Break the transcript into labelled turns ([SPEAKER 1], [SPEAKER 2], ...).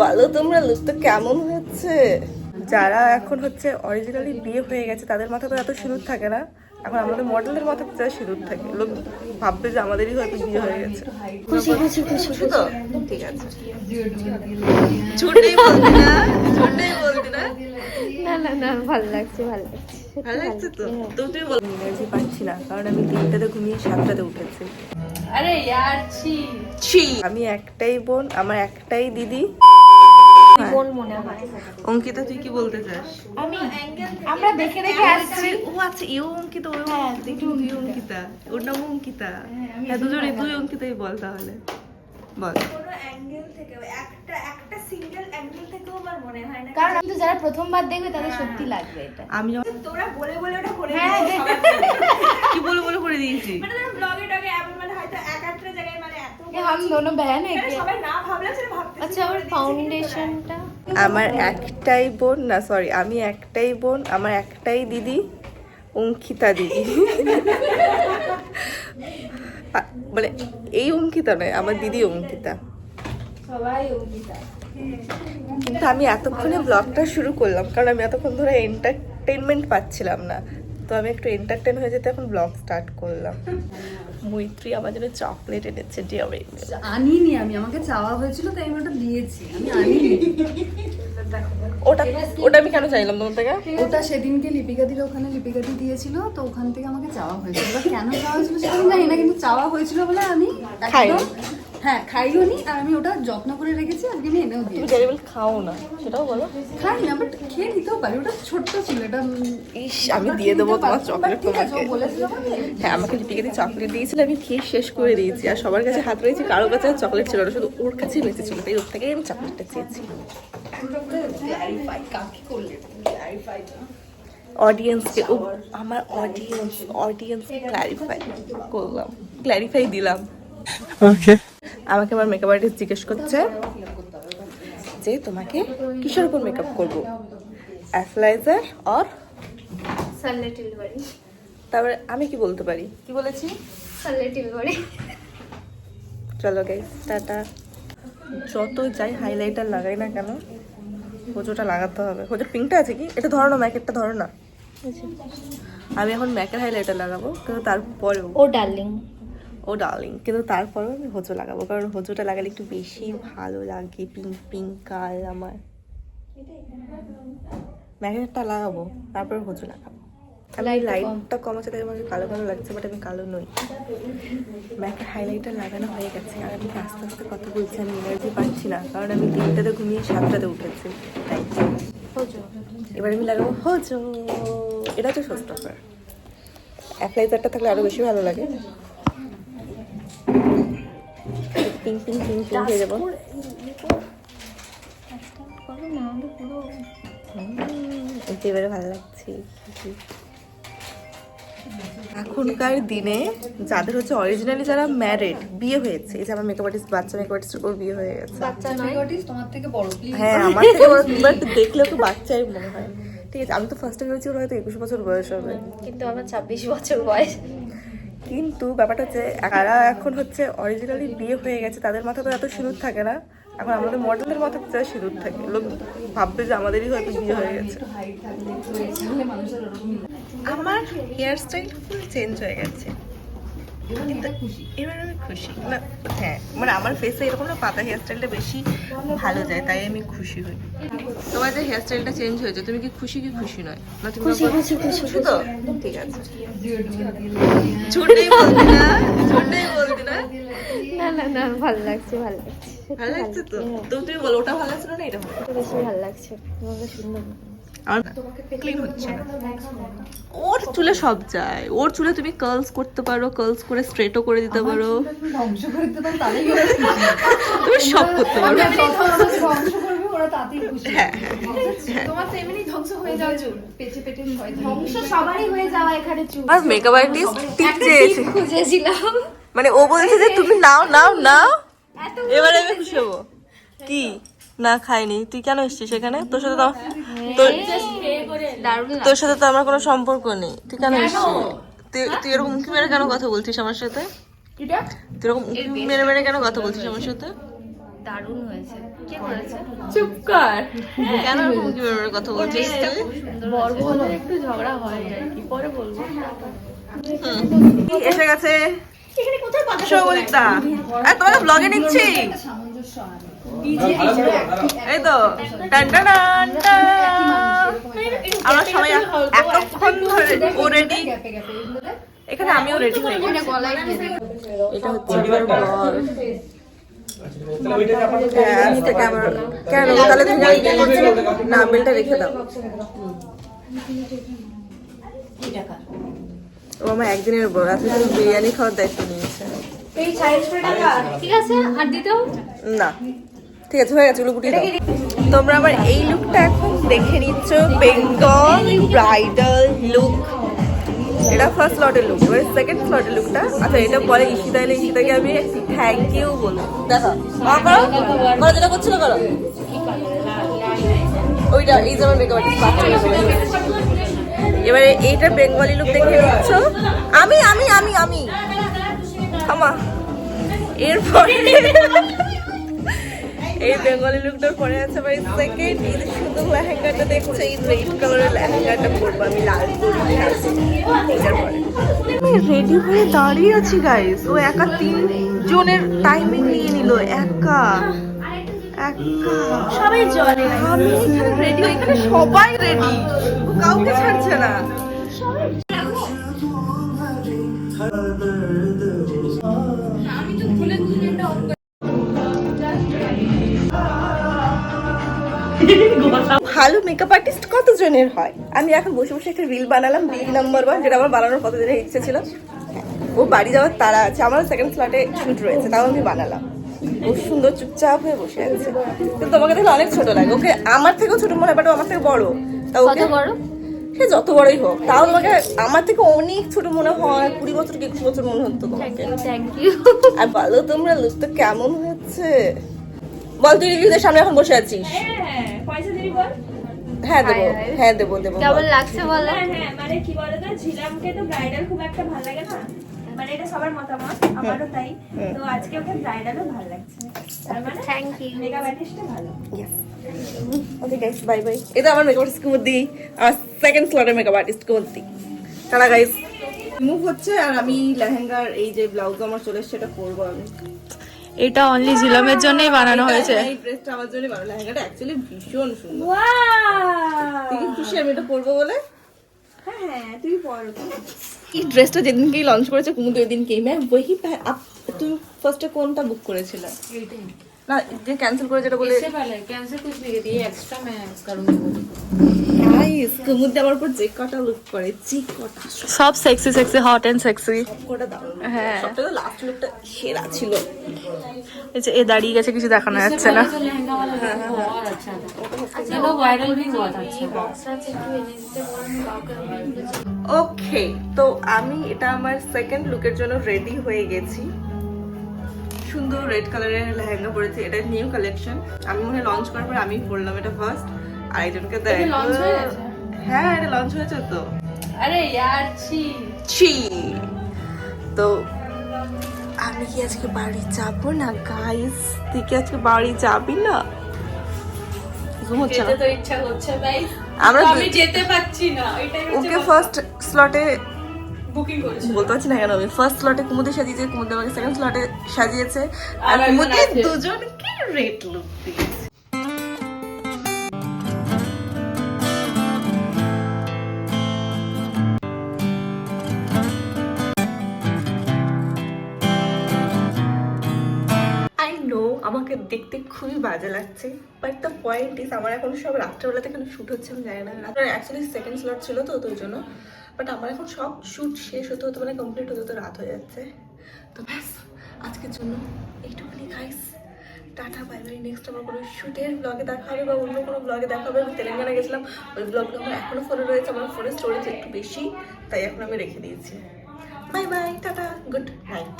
[SPEAKER 1] বলো তোমরা লুকটা কেমন হচ্ছে? যারা এখন হচ্ছে অরিজিনালি বিয়ে হয়ে গেছে তাদের মাথা তো এত সিঁদুর থাকে না। এখন আমাদের মডেলের মাথা তো যা সিঁদুর থাকে। লোক ভাববে যে আমাদেরই হয়তো বিয়ে হয়ে গেছে।
[SPEAKER 2] খুশি খুশি খুশি
[SPEAKER 1] তো? ঠিক আছে। ছোটই বলতি না? ছোটই বলতি না?
[SPEAKER 2] না না না ভালো লাগছে ভালো লাগছে।
[SPEAKER 1] ভালো লাগছে তো? হ্যাঁ। তো পাচ্ছি না কারণ আমি তিনটাতে ঘুমিয়ে সাতটাতে উঠেছি।
[SPEAKER 3] আরে ইয়ার ছি
[SPEAKER 1] ছি। আমি একটাই বোন আমার একটাই দিদি। অঙ্কিতা তুই কি বলতে চাস?
[SPEAKER 2] আমি আমরা দেখে দেখে আসছি।
[SPEAKER 1] ও আচ্ছা এও অঙ্কিতা ওই অঙ্কিতা তুই অঙ্কিতা ওর নাম অঙ্কিতা। হ্যাঁ দুজনে তুই অঙ্কিতাই বল তাহলে। বল।
[SPEAKER 2] কারণ আমি তো যারা প্রথমবার দেখবে তাদের সত্যি লাগবে এটা।
[SPEAKER 1] আমি
[SPEAKER 3] তোরা বলে বলে ওটা করে
[SPEAKER 2] হ্যাঁ,
[SPEAKER 1] কি বলে বলে করে দিয়েছি
[SPEAKER 3] মানে ব্লগে টগে এমন মানে হয়তো এক একটা জায়গায় মানে এত
[SPEAKER 2] ये हम दोनों बहन है
[SPEAKER 3] মানে
[SPEAKER 2] क्या
[SPEAKER 3] সবাই না ভাবলে সেটা ভাবতে
[SPEAKER 2] আচ্ছা আমার ফাউন্ডেশনটা
[SPEAKER 1] আমার একটাই বোন না সরি আমি একটাই বোন আমার একটাই দিদি অঙ্কিতা দিদি আ- মানে এই অঙ্কিতা নয় আমার দিদি অঙ্কিতা
[SPEAKER 2] সবাই অঙ্কিতা
[SPEAKER 1] কিন্তু আমি এতক্ষণে ব্লগটা শুরু করলাম কারণ আমি এতক্ষণ ধরে এন্টারটেনমেন্ট পাচ্ছিলাম না তো আমি একটু এন্টারটেন হয়ে যেতে এখন ব্লগ স্টার্ট করলাম মৈত্রী আমার জন্য চকলেট এনেছে ডিয়ারে
[SPEAKER 4] আনিনি আমি আমাকে চাওয়া হয়েছিল তাই আমি ওটা দিয়েছি আমি আনিনি।
[SPEAKER 1] ওটা ওটা আমি কেন চাইলাম তোমার থেকে?
[SPEAKER 4] ওটা সেদিনকে লিপিকা দিল ওখানে লিপিকা দি দিয়েছিল তো ওখান থেকে আমাকে চাওয়া হয়েছিল। কেন চাওয়া হয়েছিল সেটা জানি না কিন্তু চাওয়া হয়েছিল বলে আমি
[SPEAKER 1] খাইনি।
[SPEAKER 4] হ্যাঁ খাইও নি আর আমি ওটা যত্ন করে রেখেছি আজকে আমি এনেও
[SPEAKER 1] তুমি
[SPEAKER 4] দিয়েছি।
[SPEAKER 1] ডেয়ারি মিল্ক খাও না সেটাও বলো।
[SPEAKER 4] খাই না বাট খেয়ে নিতেও পারি ওটা ছোট্ট ছিল এটা
[SPEAKER 1] ইস আমি দিয়ে দেবো তোমার চকলেট তোমাকে। হ্যাঁ আমাকে লিপিকে দিয়ে চকলেট দিয়েছিল আমি খেয়ে শেষ করে দিয়েছি আর সবার কাছে হাত রয়েছে কারও কাছে আর চকলেট ছিল না শুধু ওর কাছেই বেঁচে ছিল তাই ওর থেকে আমি চকলেটটা চেয়েছি। অডিয়েন্সকে ও আমার অডিয়েন্স অডিয়েন্স ক্ল্যারিফাই করলাম ক্ল্যারিফাই দিলাম। আমাকে আমার মেকআপ আর্টিস্ট জিজ্ঞেস করছে যে তোমাকে কিসের উপর মেকআপ করব? অ্যাফলাইজার অর তারপরে আমি কি বলতে পারি? কি বলেছি? চলো গাইস টাটা। যত যাই হাইলাইটার লাগাই না কেন হোজোটা লাগাতে হবে। হোজোর পিঙ্কটা আছে কি? এটা ধরো না ম্যাকেরটা ধরো না। আমি এখন ম্যাকের হাইলাইটার লাগাবো কিন্তু তারপরেও
[SPEAKER 2] ও ডার্লিং
[SPEAKER 1] ও ডার্লিং কিন্তু তারপরেও আমি হোজো লাগাবো কারণ হোজোটা লাগালে একটু বেশি ভালো লাগে পিঙ্ক পিঙ্ক কাল আমার। ম্যাকেরটা লাগাবো তারপরে হোজো লাগাবো। আমি লাইটটা কম। আছে তাই আমাকে কালো কালো লাগছে বাট আমি কালো নই। ম্যাকের হাইলাইটার লাগানো হয়ে গেছে আর আমি আস্তে আস্তে কথা বলছি আমি এনার্জি পাচ্ছি না কারণ আমি তিনটাতে ঘুমিয়ে সাতটাতে উঠেছি তাই। এবার আমি লাগাবো হোজো এটা হচ্ছে শোস্টপার অ্যাপ্লাইজারটা থাকলে আরও বেশি ভালো লাগে। পিঙ্ক পিঙ্ক পিঙ্ক পিঙ্ক হয়ে যাব। এতে এবারে ভালো লাগছে। এখনকার দিনে যাদের হচ্ছে অরিজিনালি যারা ম্যারিড বিয়ে হয়েছে এই যে আমার মেকআপ আর্টিস্ট বাচ্চা মেকআপ আর্টিস্ট ওর বিয়ে হয়ে গেছে।
[SPEAKER 2] বাচ্চা নয়
[SPEAKER 4] Makeup তোমার থেকে বড়
[SPEAKER 1] হ্যাঁ আমার থেকে বড় একটু দেখলেও তো বাচ্চাই মনে হয়। ঠিক আছে আমি তো ফার্স্টে ভেবেছি ওর হয়তো একুশ বছর বয়স হবে।
[SPEAKER 2] কিন্তু আমার ছাব্বিশ বছর বয়স।
[SPEAKER 1] কিন্তু ব্যাপারটা হচ্ছে তারা এখন হচ্ছে অরিজিনালি বিয়ে হয়ে গেছে তাদের মাথা তো এত সিঁদুর থাকে না। এখন আমাদের মডেলের মাথা যা সিঁদুর থাকে। লোক ভাববে যে আমাদেরই হয়তো বিয়ে হয়ে গেছে। আমার হেয়ার স্টাইল ফুল চেঞ্জ হয়ে গেছে।
[SPEAKER 4] এবার এটা খুশি।
[SPEAKER 1] এবার আমি খুশি। না হ্যাঁ মানে আমার ফেসে এরকম না পাতা হেয়ার স্টাইলটা বেশি ভালো যায় তাই আমি খুশি হই। তোমার যে হেয়ার স্টাইলটা চেঞ্জ হয়েছে তুমি কি খুশি কি খুশি নয়? না তুমি
[SPEAKER 2] খুশি, খুশি,
[SPEAKER 1] তো? ঠিক আছে। ঝুটেই বলতি না ঝুটেই বলতি না?
[SPEAKER 2] না না না ভালো লাগছে ভালো লাগছে।
[SPEAKER 1] ভালো লাগছে তো?
[SPEAKER 2] হ্যাঁ,
[SPEAKER 1] তুমি বলো ওটা ভালো লাগছে না এটা ভালো
[SPEAKER 2] বেশি ভালো লাগছে তোমাকে সুন্দর।
[SPEAKER 1] আমার ক্লিন হচ্ছে। না। ওর চুলে সব যায়। ওর চুলে তুমি কার্লস করতে পারো কার্লস করে স্ট্রেটও করে দিতে পারো।
[SPEAKER 4] তুমি
[SPEAKER 1] সব করতে পারো।
[SPEAKER 4] আমরা যত আমাদের ধ্বংস করবে ওরা তাতেই খুশি।
[SPEAKER 3] তোমার তো এমনি ধ্বংস যাওয়া চুল
[SPEAKER 4] পেটে পেটে ভয়
[SPEAKER 2] ধ্বংস সবারই যাওয়া এখানে চুল।
[SPEAKER 1] আর মেকআপ আর্টিস্ট টিপ চেয়েছে। মানে ও বলছে যে তুমি নাও নাও নাও। এবারে আমি খুশি হব। কি? না খাইনি। তুই কেন এসছিস এখানে? তোর সাথে তো তোর সাথে তো আমার কোনো সম্পর্ক নেই। তুই কেন এসছিস? তুই তুই এরকম উঁকি মেরে কেন কথা বলছিস আমার সাথে? তুই এরকম উঁকি মেরে মেরে কেন কথা বলছিস আমার সাথে?
[SPEAKER 2] দারুণ হয়েছে। কে করেছে?
[SPEAKER 1] চুপ কর। কেন এরকম কীভাবে কথা বলছিস তুই?
[SPEAKER 2] বড় হলে একটু ঝগড়া হয় আর কি। পরে বলব।
[SPEAKER 1] এসে গেছে? সৌগলিকদা আর তোমাকে ব্লগে নিচ্ছি। এই তো টান টান টান টান। আমরা সবাই এতক্ষণ ধরে ও রেডি এখানে আমিও রেডি হয়ে গেছি। এটা হচ্ছে আমার বর হ্যাঁ, কেন তাহলে না বিলটা রেখে দাও। ও আমার একদিনের বড় আজকে বিরিয়ানি খাওয়ার দায়িত্ব নিয়েছে।
[SPEAKER 2] ঠিক আছে আর দিতেও?
[SPEAKER 1] না। ঠিক আছে, হয়ে গেছে ওগুলো গুটিয়ে তোমরা আবার এই লুকটা এখন দেখে নিচ্ছ বেঙ্গল ব্রাইডাল লুক এটা ফার্স্ট স্লটের লুক এবার সেকেন্ড স্লটের লুকটা আচ্ছা এটা পরে ঈশিতা এলে, ঈশিতাকে আমি থ্যাংক ইউ বলব। দেখো আমার করো। করো, যেটা করছিল, করো। ওইটা, এই যেমন মেকআপ এবারে এইটা বেঙ্গলি লুক দেখে নিচ্ছ। আমি আমি আমি আমি। থামা। এরপরে এই বেঙ্গলি লুকটার পরে আছে ভাই সেকেন্ড যে সুন্দর লেহেঙ্গাটা দেখছ এই রেড কালারের লেহেঙ্গাটা পরবো আমি লাল পরি পরে। আমি রেডি হয়ে দাঁড়িয়ে আছি গাইস ও একা তিন জনের টাইমিং নিয়ে নিল একা। একা।
[SPEAKER 2] সবাই জলে
[SPEAKER 1] আমি রেডি এখানে সবাই রেডি কাউকে ছাড়ছে না। ভালো মেকআপ আর্টিস্ট কতজনের হয়? আমি এখন বসে বসে একটা রিল বানালাম রিল নাম্বার ওয়ান যেটা আমার বানানোর কতদিনের ইচ্ছে ছিল। হ্যাঁ, ও বাড়ি যাওয়ার তারা আছে আমার সেকেন্ড স্লটে শুট রয়েছে তাও আমি বানালাম। ও সুন্দর চুপচাপ হয়ে বসে আছে। কিন্তু তোমাকে দেখলে অনেক ছোট লাগে। ওকে আমার থেকেও ছোট মনে হয় বাট আমার থেকে বড়। তা ওকে
[SPEAKER 2] বড়?
[SPEAKER 1] সে যত বড়ই হোক তাও তোমাকে আমার থেকে অনেক ছোট মনে হয় কুড়ি বছর কি একুশ বছর মনে হতো তোমাকে। আর বলো তোমরা লুকটা কেমন হয়েছে? বল তুই রিভিউদের সামনে এখন বসে আছিস।
[SPEAKER 3] হ্যাঁ পয়সা দিবি বল।
[SPEAKER 1] হ্যাঁ দেবো হ্যাঁ দেবো দেবো
[SPEAKER 2] কেমন লাগছে বলো?
[SPEAKER 3] হ্যাঁ হ্যাঁ মানে কি বলতো ঝিলামকে তো ব্রাইডাল খুব একটা ভালো লাগে না। মানে এটা সবার মতামত আমারও তাই। তো আজকে ওকে ব্রাইডালও ভালো লাগছে। তার মানে
[SPEAKER 2] থ্যাংক ইউ
[SPEAKER 3] মেকআপ আর্টিস্টটা ভালো।
[SPEAKER 1] ওকে গাইস বাই বাই এটা আমার মেকআপ আর্টিস্ট কুমুদি আমার সেকেন্ড স্লটের মেকআপ আর্টিস্ট কুমুদি টাটা গাইস মুভ হচ্ছে আর আমি লেহেঙ্গার এই যে ব্লাউজ আমার চলে এসেছে এটা পরবো আমি।
[SPEAKER 5] এটা অনলি ঝিলমের জন্যই বানানো হয়েছে
[SPEAKER 1] এই ড্রেসটা আমার জন্য বানানো লেহেঙ্গাটা অ্যাকচুয়ালি ভীষণ সুন্দর
[SPEAKER 3] ওয়াও
[SPEAKER 1] তুই কি খুশি আমি এটা পরবো বলে
[SPEAKER 3] হ্যাঁ হ্যাঁ তুই পর
[SPEAKER 1] এই ড্রেসটা যেদিনকেই লঞ্চ করেছে কুমুদ ওই দিনকেই ম্যাম ওই তুমি ফার্স্টে কোনটা বুক করেছিলে না যে ক্যান্সেল করে যেটা বলে
[SPEAKER 5] कैंसिल कुछ नहीं दिए एक्स्ट्रा मैं करूंगी
[SPEAKER 1] প্লিজ কুমুদ উপর যে কটা লুক করে
[SPEAKER 5] সব sexy sexy hot and sexy
[SPEAKER 1] কটা দারুণ
[SPEAKER 5] হ্যাঁ।
[SPEAKER 1] সবটা লাস্ট লুকটা সেরা ছিল।
[SPEAKER 5] এ দাঁড়িয়ে গেছে কিছু দেখানো যাচ্ছে না।
[SPEAKER 2] ওকে হ্যাঁ, হ্যাঁ,
[SPEAKER 1] হ্যাঁ। তো আমি এটা আমার সেকেন্ড লুকের জন্য রেডি হয়ে গেছি। সুন্দর রেড কালারের লেহেঙ্গা পরেছি এটা নিউ কালেকশন আমি মনে লঞ্চ করার পর আমি পরলাম এটা ফার্স্ট আরেকজনকে দেয় হ্যাঁ এটা লঞ্চ হয়েছে তো।
[SPEAKER 2] আরে ইয়ার ছি।
[SPEAKER 1] ছি। তো আমি কি আজকে বাড়ি যাব না গাইস তুই কি আজকে বাড়ি যাবি না?
[SPEAKER 2] তো ইচ্ছা ভাই।
[SPEAKER 1] আমরা ওকে ফার্স্ট স্লটে বলতে পারছি না কেন আমি ফার্স্ট স্লটে কুমুদে সাজিয়েছে কুমুদে সেকেন্ড স্লটে সাজিয়েছে। আর কুমুদে দুজনকে রেট লুক দিয়েছে। দেখতে খুবই বাজে লাগছে বাট দ্য পয়েন্ট ইস আমার এখন সব রাত্রেবেলাতে কেন শ্যুট হচ্ছে আমি জানি না। রাত্রে অ্যাকচুয়ালি সেকেন্ড স্লট ছিল তো তো ওই জন্য বাট আমার এখন সব শ্যুট শেষ হতে হতে মানে কমপ্লিট হতে হতে রাত হয়ে যাচ্ছে। তো ব্যাস, আজকের জন্য এইটুকুনি খাইস টাটা বাই বাই নেক্সট আমার কোনো শ্যুটের ব্লগে দেখা হবে বা অন্য কোনো ব্লগে দেখা হবে, আমি তেলেঙ্গানা গেছিলাম, ওই ব্লগগুলো আমার এখনও ফোনে রয়েছে, আমার ফোনের স্টোরেজ একটু বেশি, তাই এখন আমি রেখে দিয়েছি। Bye bye tata good night